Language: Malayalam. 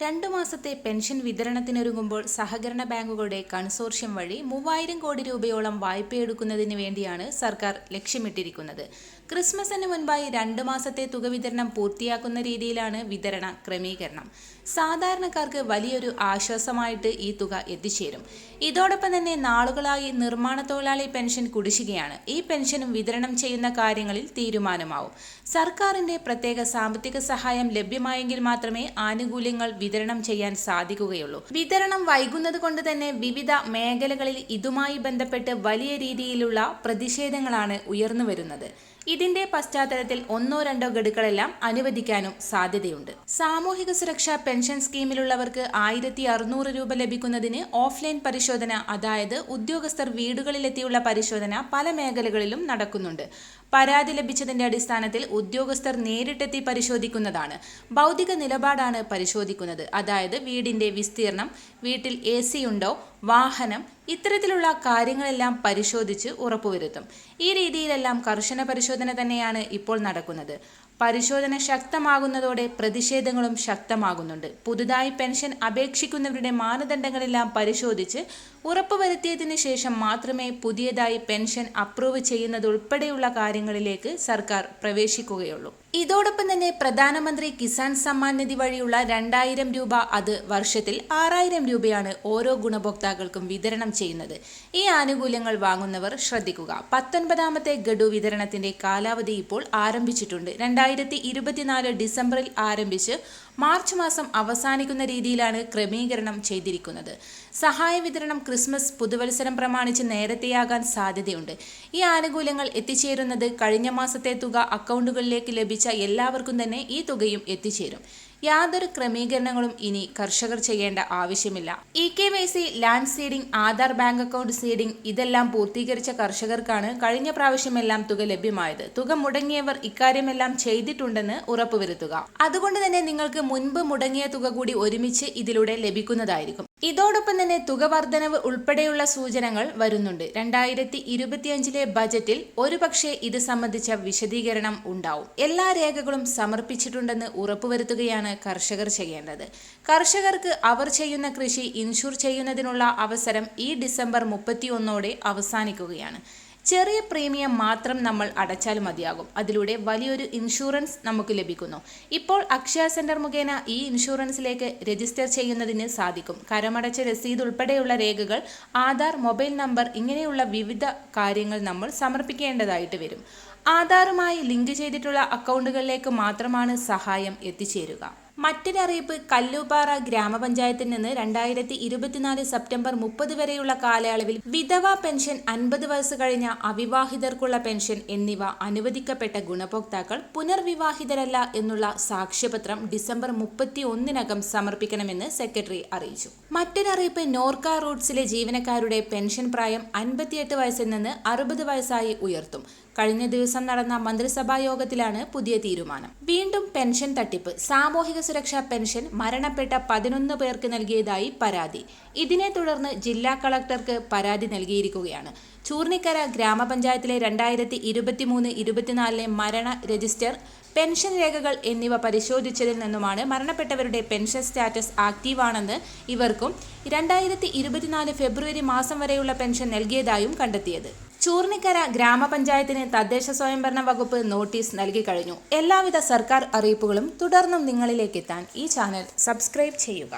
രണ്ടു മാസത്തെ പെൻഷൻ വിതരണത്തിനൊരുങ്ങുമ്പോൾ സഹകരണ ബാങ്കുകളുടെ കൺസോർഷ്യം വഴി മൂവായിരം കോടി രൂപയോളം വായ്പയെടുക്കുന്നതിന് വേണ്ടിയാണ് സർക്കാർ ലക്ഷ്യമിട്ടിരിക്കുന്നത്. ക്രിസ്മസിന് മുൻപായി രണ്ട് മാസത്തെ തുക വിതരണം പൂർത്തിയാക്കുന്ന രീതിയിലാണ് വിതരണ ക്രമീകരണം. സാധാരണക്കാർക്ക് വലിയൊരു ആശ്വാസമായിട്ട് ഈ തുക എത്തിച്ചേരും. ഇതോടൊപ്പം തന്നെ നാളുകളായി നിർമ്മാണ തൊഴിലാളി പെൻഷൻ കുടിശ്ശികയാണ്. ഈ പെൻഷനും വിതരണം ചെയ്യുന്ന കാര്യങ്ങളിൽ തീരുമാനമാവും. സർക്കാരിന്റെ പ്രത്യേക സാമ്പത്തിക സഹായം ലഭ്യമായെങ്കിൽ മാത്രമേ ആനുകൂല്യങ്ങൾ വിതരണം ചെയ്യാൻ സാധിക്കുകയുള്ളൂ. വിതരണം വൈകുന്നത് കൊണ്ട് തന്നെ വിവിധ മേഖലകളിൽ ഇതുമായി ബന്ധപ്പെട്ട് വലിയ രീതിയിലുള്ള പ്രതിഷേധങ്ങളാണ് ഉയർന്നു വരുന്നത്. ഇതിന്റെ പശ്ചാത്തലത്തിൽ ഒന്നോ രണ്ടോ ഗഡുക്കളെല്ലാം അനുവദിക്കാനും സാധ്യതയുണ്ട്. സാമൂഹിക സുരക്ഷാ പെൻഷൻ സ്കീമിലുള്ളവർക്ക് ആയിരത്തി അറുന്നൂറ് രൂപ ലഭിക്കുന്നതിന് ഓഫ്ലൈൻ പരിശോധന അതായത് ഉദ്യോഗസ്ഥർ വീടുകളിലെത്തിയുള്ള പരിശോധന പല മേഖലകളിലും നടക്കുന്നുണ്ട്. പരാതി ലഭിച്ചതിന്റെ അടിസ്ഥാനത്തിൽ ഉദ്യോഗസ്ഥർ നേരിട്ടെത്തി പരിശോധിക്കുന്നതാണ്. ഭൗതിക നിലപാടാണ് പരിശോധിക്കുന്നത്. അതായത് വീടിന്റെ വിസ്തീർണം വീട്ടിൽ എ ഉണ്ടോ വാഹനം ഇത്തരത്തിലുള്ള കാര്യങ്ങളെല്ലാം പരിശോധിച്ച് ഉറപ്പുവരുത്തും. ഈ രീതിയിലെല്ലാം കർശന പരിശോധന തന്നെയാണ് ഇപ്പോൾ നടക്കുന്നത്. പരിശോധന ശക്തമാകുന്നതോടെ പ്രതിഷേധങ്ങളും ശക്തമാകുന്നുണ്ട്. പുതുതായി പെൻഷൻ അപേക്ഷിക്കുന്നവരുടെ മാനദണ്ഡങ്ങളെല്ലാം പരിശോധിച്ച് ഉറപ്പുവരുത്തിയതിനു ശേഷം മാത്രമേ പുതിയതായി പെൻഷൻ അപ്രൂവ് ചെയ്യുന്നതുൾപ്പെടെയുള്ള കാര്യങ്ങളിലേക്ക് സർക്കാർ പ്രവേശിക്കുകയുള്ളൂ. ഇതോടൊപ്പം തന്നെ പ്രധാനമന്ത്രി കിസാൻ സമ്മാൻ നിധി വഴിയുള്ള രണ്ടായിരം രൂപ അത് വർഷത്തിൽ ആറായിരം രൂപയാണ് ഓരോ ഗുണഭോക്താക്കൾക്കും വിതരണം ചെയ്യുന്നത്. ഈ ആനുകൂല്യങ്ങൾ വാങ്ങുന്നവർ ശ്രദ്ധിക്കുക. പത്തൊൻപതാമത്തെ ഗഡു വിതരണത്തിന്റെ കാലാവധി ഇപ്പോൾ ആരംഭിച്ചിട്ടുണ്ട്. രണ്ടായിരത്തി ഇരുപത്തിനാല് ഡിസംബറിൽ ആരംഭിച്ച് മാർച്ച് മാസം അവസാനിക്കുന്ന രീതിയിലാണ് ക്രമീകരണം ചെയ്തിരിക്കുന്നത്. സഹായ വിതരണം ക്രിസ്മസ് പുതുവത്സരം പ്രമാണിച്ച് നേരത്തെയാകാൻ സാധ്യതയുണ്ട്. ഈ ആനുകൂല്യങ്ങൾ എത്തിച്ചേരുന്നത് കഴിഞ്ഞ മാസത്തെ തുക അക്കൗണ്ടുകളിലേക്ക് ലഭിച്ച എല്ലാവർക്കും തന്നെ ഈ തുകയും എത്തിച്ചേരും. യാതൊരു ക്രമീകരണങ്ങളും ഇനി കർഷകർ ചെയ്യേണ്ട ആവശ്യമില്ല. E K Y C land seeding Aadhaar bank account seeding ഇതെല്ലാം പൂർത്തീകരിച്ച കർഷകർക്കാണ് കഴിഞ്ഞ പ്രാവശ്യമെല്ലാം തുക ലഭ്യമായത്. തുക മുടങ്ങിയവർ ഇക്കാര്യമെല്ലാം ചെയ്തിട്ടുണ്ടെന്ന് ഉറപ്പുവരുത്തുക. അതുകൊണ്ട് തന്നെ നിങ്ങൾക്ക് മുൻപ് മുടങ്ങിയ തുക കൂടി ഒരുമിച്ച് ഇതിലൂടെ ലഭിക്കുന്നതായിരിക്കും. ഇതോടൊപ്പം തന്നെ തുക വർധനവ് ഉൾപ്പെടെയുള്ള സൂചനകൾ വരുന്നുണ്ട്. രണ്ടായിരത്തി ഇരുപത്തിയഞ്ചിലെ ബജറ്റിൽ ഒരുപക്ഷെ ഇത് സംബന്ധിച്ച വിശദീകരണം ഉണ്ടാവും. എല്ലാ രേഖകളും സമർപ്പിച്ചിട്ടുണ്ടെന്ന് ഉറപ്പുവരുത്തുകയാണ് കർഷകർ ചെയ്യേണ്ടത്. കർഷകർക്ക് അവർ ചെയ്യുന്ന കൃഷി ഇൻഷുർ ചെയ്യുന്നതിനുള്ള അവസരം ഈ ഡിസംബർ മുപ്പത്തിയൊന്നോടെ അവസാനിക്കുകയാണ്. ചെറിയ പ്രീമിയം മാത്രം നമ്മൾ അടച്ചാൽ മതിയാകും. അതിലൂടെ വലിയൊരു ഇൻഷുറൻസ് നമുക്ക് ലഭിക്കുന്നു. ഇപ്പോൾ അക്ഷയ സെന്റർ മുഖേന ഈ ഇൻഷുറൻസിലേക്ക് രജിസ്റ്റർ ചെയ്യുന്നതിന് സാധിക്കും. കരമടച്ച രസീത് ഉൾപ്പെടെയുള്ള രേഖകൾ ആധാർ മൊബൈൽ നമ്പർ ഇങ്ങനെയുള്ള വിവിധ കാര്യങ്ങൾ നമ്മൾ സമർപ്പിക്കേണ്ടതായിട്ട് വരും. ആധാറുമായി ലിങ്ക് ചെയ്തിട്ടുള്ള അക്കൗണ്ടുകളിലേക്ക് മാത്രമാണ് സഹായം എത്തിച്ചേരുക. മറ്റൊരു കല്ലുപാറ ഗ്രാമപഞ്ചായത്തിൽ നിന്ന് രണ്ടായിരത്തി ഇരുപത്തിനാല് സെപ്റ്റംബർ മുപ്പത് വരെയുള്ള കാലയളവിൽ വിധവ പെൻഷൻ അൻപത് വയസ്സ് കഴിഞ്ഞ അവിവാഹിതർക്കുള്ള പെൻഷൻ എന്നിവ അനുവദിക്കപ്പെട്ട ഗുണഭോക്താക്കൾ പുനർവിവാഹിതരല്ല എന്നുള്ള സാക്ഷ്യപത്രം ഡിസംബർ മുപ്പത്തി ഒന്നിനകം സമർപ്പിക്കണമെന്ന് സെക്രട്ടറി അറിയിച്ചു. മറ്റൊരറിയിപ്പ് നോർക്ക റൂട്ട്സിലെ ജീവനക്കാരുടെ പെൻഷൻ പ്രായം അൻപത്തിയെട്ട് വയസ്സിൽ നിന്ന് അറുപത് വയസ്സായി ഉയർത്തും. കഴിഞ്ഞ ദിവസം നടന്ന മന്ത്രിസഭാ യോഗത്തിലാണ് പുതിയ തീരുമാനം. വീണ്ടും പെൻഷൻ തട്ടിപ്പ്. സാമൂഹിക സുരക്ഷാ പെൻഷൻ മരണപ്പെട്ട പതിനൊന്ന് പേർക്ക് നൽകിയതായി പരാതി. ഇതിനെ തുടർന്ന് ജില്ലാ കളക്ടർക്ക് പരാതി നൽകിയിരിക്കുകയാണ്. ചൂർണിക്കര ഗ്രാമപഞ്ചായത്തിലെ രണ്ടായിരത്തി ഇരുപത്തിമൂന്ന് ഇരുപത്തിനാലിലെ മരണ രജിസ്റ്റർ പെൻഷൻ രേഖകൾ എന്നിവ പരിശോധിച്ചതിൽ നിന്നുമാണ് മരണപ്പെട്ടവരുടെ പെൻഷൻ സ്റ്റാറ്റസ് ആക്റ്റീവാണെന്ന് ഇവർക്കും രണ്ടായിരത്തി ഇരുപത്തിനാല് ഫെബ്രുവരി മാസം വരെയുള്ള പെൻഷൻ നൽകിയതായും കണ്ടെത്തിയത്. ചൂർണിക്കര ഗ്രാമപഞ്ചായത്തിന് തദ്ദേശ സ്വയംഭരണ വകുപ്പ് നോട്ടീസ് നൽകി കഴിഞ്ഞു. എല്ലാവിധ സർക്കാർ അറിയിപ്പുകളും തുടർന്നും നിങ്ങളിലേക്ക് എത്താൻ ഈ ചാനൽ സബ്സ്ക്രൈബ് ചെയ്യുക.